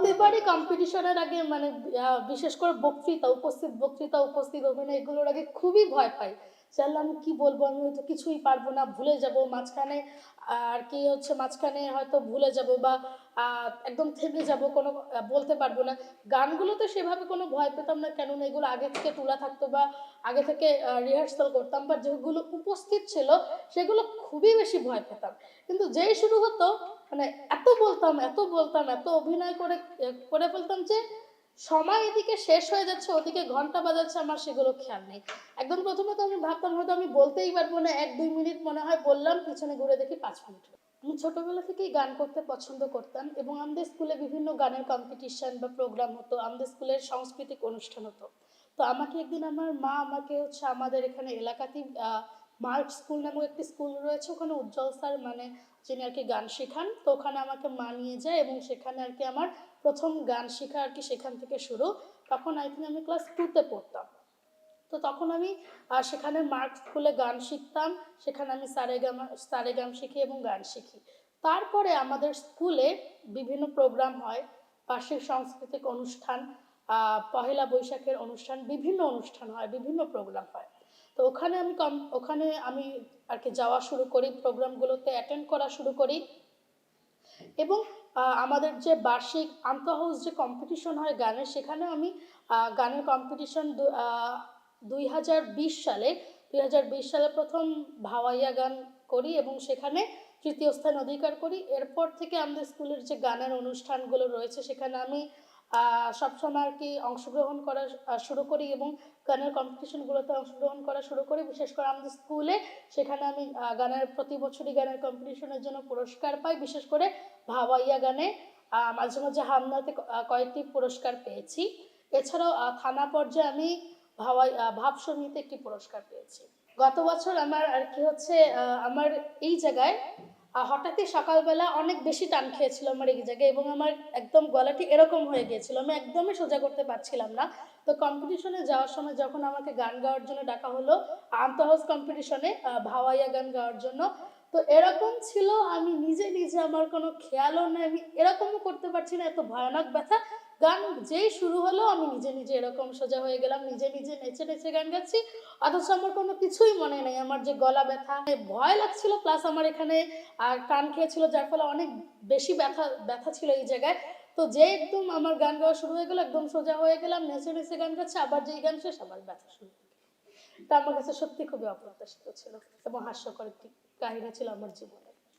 প্রতিবারই কম্পিটিশনের আগে মানে বিশেষ করে বক্তৃতা, উপস্থিত বক্তৃতা, উপস্থিত অভিনয় এগুলোর আগে খুবই ভয় পাই। জানলে আমি কি বলব? আমি হয়তো কিছুই পারব না, ভুলে যাব। মাঝখানে, আর কি হচ্ছে মাঝখানে হয়তো ভুলে যাব বা একদম থেমে যাব, কোনো বলতে পারব না। গানগুলো তো সেভাবে কোনো ভয় পেতাম না, কেননা এগুলো আগে থেকে তোলা থাকতো বা আগে থেকে রিহার্সাল করতাম বা যেগুলো উপস্থিত ছিল, সেগুলো খুবই বেশি ভয় পেতাম। কিন্তু যেই শুরু হতো মানে বলতাম, এত বলতাম, এত অভিনয় করে করে ফেলতাম যে সময় এদিকে শেষ হয়ে যাচ্ছে, ওদিকে ঘণ্টা বাজাচ্ছে, আমার সেগুলো খেয়াল নেই। একদম প্রথমে তো আমি ভাবতাম, হয়তো আমি বলতেই পারব না, এক দুই মিনিট মনে হয় বললাম, পিছনে ঘুরে দেখি পাঁচ মিনিট আমি ছোটবেলা থেকেই গান করতে পছন্দ করতাম এবং আমাদের স্কুলে বিভিন্ন গানের কম্পিটিশন বা প্রোগ্রাম হতো, আমাদের স্কুলের সাংস্কৃতিক অনুষ্ঠান হতো। তো আমাকে একদিন আমার মা আমাকে হচ্ছে আমাদের এখানে এলাকাতেই মার্ক স্কুল নামক একটি স্কুল রয়েছে, ওখানে উজ্জ্বল স্যার মানে যিনি আর কি গান শেখান, তো ওখানে আমাকে মা নিয়ে যায় এবং সেখানে আর কি আমার প্রথম গান শেখা আর কি সেখান থেকে শুরু। তখন আই থিঙ্ক আমি ক্লাস টুতে পড়তাম। তো তখন আমি সেখানে মার্ক স্কুলে গান শিখতাম, সেখানে আমি সারেগাম সারেগাম শিখি এবং গান শিখি। তারপরে আমাদের স্কুলে বিভিন্ন প্রোগ্রাম হয়, বার্ষিক সাংস্কৃতিক অনুষ্ঠান পহেলা বৈশাখের অনুষ্ঠান, বিভিন্ন অনুষ্ঠান হয়, বিভিন্ন প্রোগ্রাম হয়। তো ওখানে আমি কম, ওখানে আমি আর কি যাওয়া শুরু করি, প্রোগ্রামগুলোতে অ্যাটেন্ড করা শুরু করি। এবং আমাদের যে বার্ষিক আন্তঃ হাউস যে কম্পিটিশন হয় গানের, সেখানে আমি গানের কম্পিটিশন দুই হাজার বিশ সালে, দুই হাজার বিশ সালে প্রথম ভাওয়াইয়া গান করি এবং সেখানে তৃতীয় স্থান অধিকার করি। এরপর থেকে আমাদের স্কুলের যে গানের অনুষ্ঠানগুলো রয়েছে, সেখানে আমি সবসময় আর কি অংশগ্রহণ করা শুরু করি এবং গানের কম্পিটিশনগুলোতে অংশগ্রহণ করা শুরু করি। বিশেষ করে আমাদের স্কুলে সেখানে আমি গানের, প্রতি বছরই গানের কম্পিটিশনের জন্য পুরস্কার পাই। বিশেষ করে ভাওয়াইয়া গানে মাঝে মাঝে হামনাতে কয়েকটি পুরস্কার পেয়েছি। এছাড়াও থানা পর্যায়ে আমি ভাওয়াই ভাব সমিতিতে একটি পুরস্কার পেয়েছি। গত বছর আমার আর কি হচ্ছে আমার এই জায়গায় হঠাৎই সকালবেলা অনেক বেশি টান খেয়েছিল আমার এই জায়গায় এবং আমার একদম গলাটি এরকম হয়ে গিয়েছিল। আমি একদমই সোজা করতে পারছিলাম না। তো কম্পিটিশনে যাওয়ার সময় যখন আমাকে গান গাওয়ার জন্য ডাকা হলো, আন্তঃহাউস কম্পিটিশনে ভাওয়াইয়া গান গাওয়ার জন্য, তো এরকম ছিল, আমি নিজে নিজে আমার কোনো খেয়ালও নেই, আমি এরকমও করতে পারছি না, এত ভয়ানক ব্যথা। গান যেই শুরু হলো, আমি নিজে নিজে এরকম সোজা হয়ে গেলাম, নিজে নিজে নেচে নেচে গান গাচ্ছি। অথচ আমার কোনো কিছুই মনে নেই, আমার যে গলা ব্যথা, ভয় লাগছিল প্লাস আমার এখানে, আর কান খেয়েছিল, যার ফলে অনেক বেশি ব্যথা ব্যথা ছিল এই জায়গায়। তো যে একদম আমার গান গাওয়া শুরু হয়ে গেল, একদম সোজা হয়ে গেলাম, নেচে নেচে গান গাচ্ছে, আবার যেই গান শেষ, আবার ব্যথা শুরু। তা আমার কাছে সত্যি খুবই অপ্রত্যাশিত ছিল এবং হাস্যকর একটি কাহিনী ছিল আমার জীবনে।